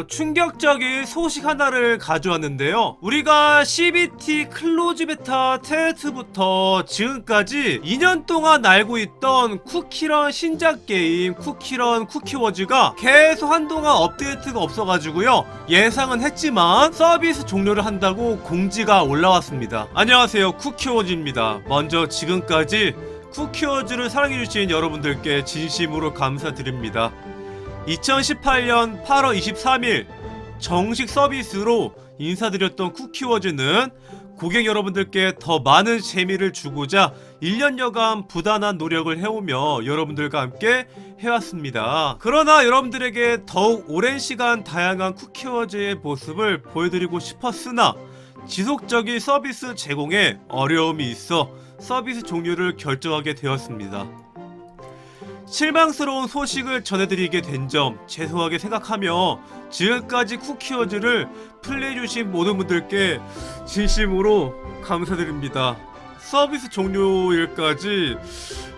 어, 충격적인 소식 하나를 가져왔는데요. 우리가 CBT 클로즈 베타 테스트부터 지금까지 2년 동안 알고 있던 쿠키런 신작 게임 쿠키런 쿠키워즈가 계속 한동안 업데이트가 없어가지고요. 예상은 했지만 서비스 종료를 한다고 공지가 올라왔습니다. 안녕하세요. 쿠키워즈입니다. 먼저 지금까지 쿠키워즈를 사랑해주신 여러분들께 진심으로 감사드립니다. 2018년 8월 23일 정식 서비스로 인사드렸던 쿠키워즈는 고객 여러분들께 더 많은 재미를 주고자 1년여간 부단한 노력을 해오며 여러분들과 함께 해왔습니다. 그러나 여러분들에게 더욱 오랜 시간 다양한 쿠키워즈의 모습을 보여드리고 싶었으나 지속적인 서비스 제공에 어려움이 있어 서비스 종료를 결정하게 되었습니다. 실망스러운 소식을 전해드리게 된 점 죄송하게 생각하며 지금까지 쿠키워즈를 플레이해주신 모든 분들께 진심으로 감사드립니다. 서비스 종료일까지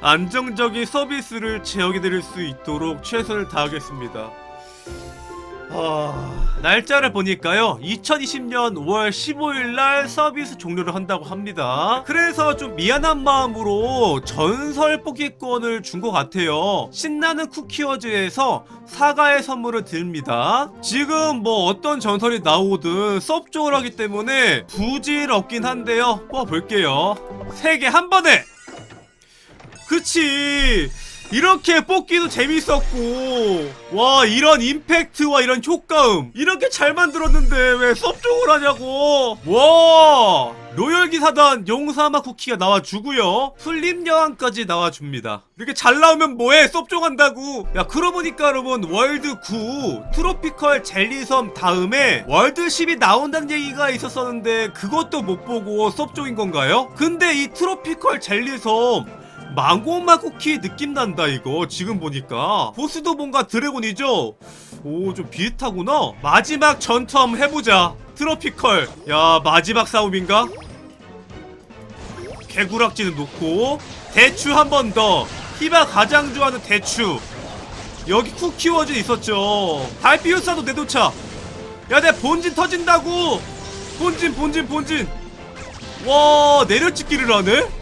안정적인 서비스를 제어해드릴 수 있도록 최선을 다하겠습니다. 아... 날짜를 보니까요 2020년 5월 15일 날 서비스 종료를 한다고 합니다. 그래서 좀 미안한 마음으로 전설 뽑기권을 준 것 같아요. 신나는 쿠키워즈에서 사과의 선물을 드립니다. 지금 뭐 어떤 전설이 나오든 섭종을 하기 때문에 부질없긴 한데요. 뽑아볼게요. 3개 한 번에! 그치 이렇게 뽑기도 재밌었고 와 이런 임팩트와 이런 효과음 이렇게 잘 만들었는데 왜 섭종을 하냐고. 와 로열 기사단 용사마 쿠키가 나와주고요. 풀림 여왕까지 나와줍니다. 이렇게 잘 나오면 뭐해? 섭종한다고. 야 그러고 보니까 여러분 월드 9 트로피컬 젤리섬 다음에 월드 10이 나온다는 얘기가 있었었는데 그것도 못 보고 섭종인 건가요? 근데 이 트로피컬 젤리섬 망고맛 쿠키 느낌 난다 이거. 지금 보니까. 보스도 뭔가 드래곤이죠? 오 좀 비슷하구나. 마지막 한번 해보자. 트로피컬. 야 마지막 싸움인가? 개구락지는 놓고. 대추 한 번 더. 히바 가장 좋아하는 대추. 여기 쿠키워즈 있었죠. 달피우사도 내도차 야 내 본진 터진다고. 본진 본진 본진. 와 내려찍기를 하네? 어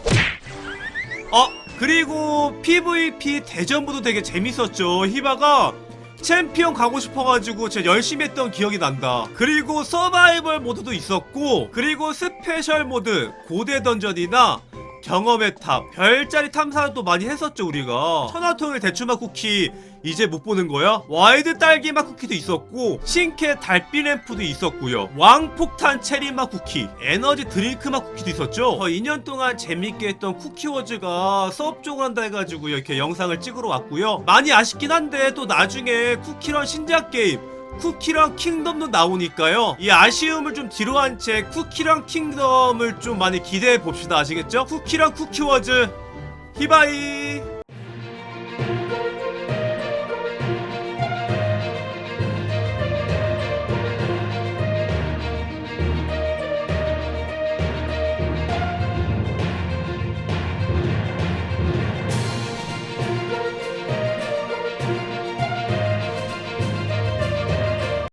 그리고 PVP 대전부도 되게 재밌었죠. 히바가 챔피언 가고 싶어가지고 제가 열심히 했던 기억이 난다. 그리고 서바이벌 모드도 있었고 그리고 스페셜 모드 고대 던전이나 경험의 탑. 별자리 탐사도 많이 했었죠 우리가. 천하통일 대추맛 쿠키 이제 못 보는 거야? 와이드 딸기맛 쿠키도 있었고 신캐 달빛 램프도 있었고요. 왕폭탄 체리맛 쿠키 에너지 드링크맛 쿠키도 있었죠? 저 2년 동안 재밌게 했던 쿠키워즈가 수업종을 한다 해가지고 이렇게 영상을 찍으러 왔고요. 많이 아쉽긴 한데 또 나중에 쿠키런 신작 게임 쿠키랑 킹덤도 나오니까요. 이 아쉬움을 좀 뒤로 한 채 쿠키랑 킹덤을 좀 많이 기대해 봅시다. 아시겠죠? 쿠키랑 쿠키워즈 히바이